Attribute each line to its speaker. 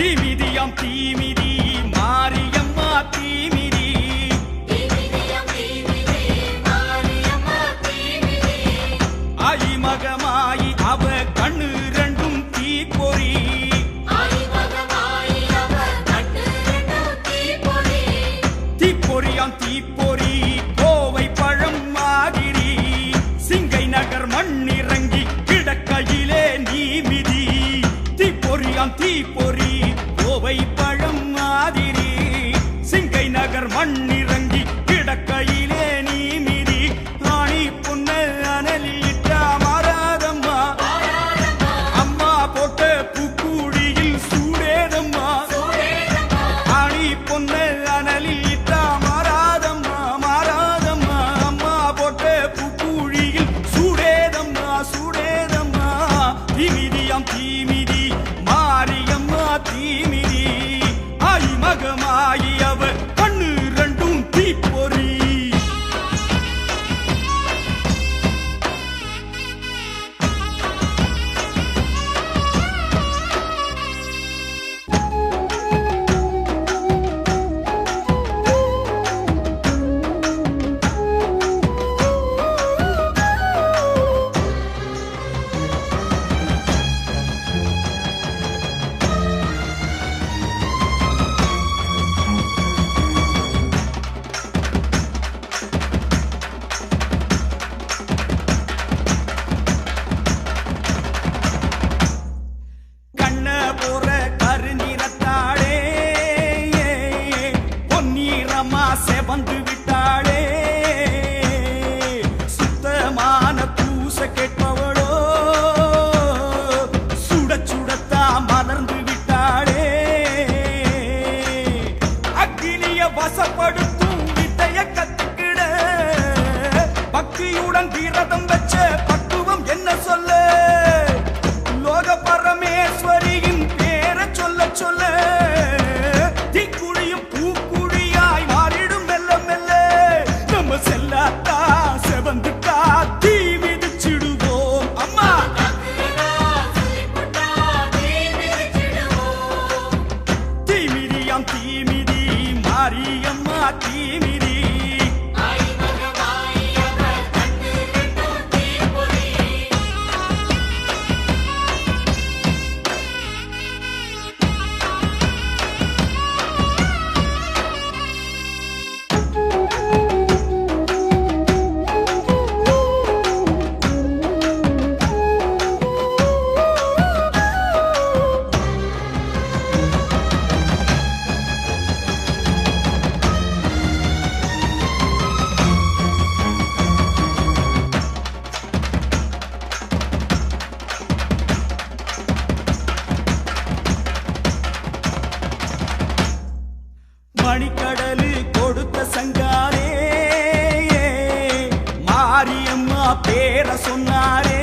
Speaker 1: தீமிதியாம் தீமிதி மாரியம்மா தீமிதி. ஆயி மகமாயி அவ தீப்பொறியாம் தீப்பொறி கோவை பழம் மாதிரி. சிங்கை நகர் மண்ணிறங்கி கிடக்கையில் பக்தியுடன் விரதம் வச்ச பக்குவம் என்ன சொல்ல? லோக பரமேஸ்வரியின் பேரை சொல்ல சொல்ல. தீக்குழியும் பூக்குழியாய் மாறிடும் மெல்ல மெல்ல. நம்ம செல்லாத்தா செவந்துட்டா தீ மிதிச்சிடுவோம். அம்மா! தீமிதியாம் தீமிதி மாரியம்மா தீமி பேர சொன்னாரே.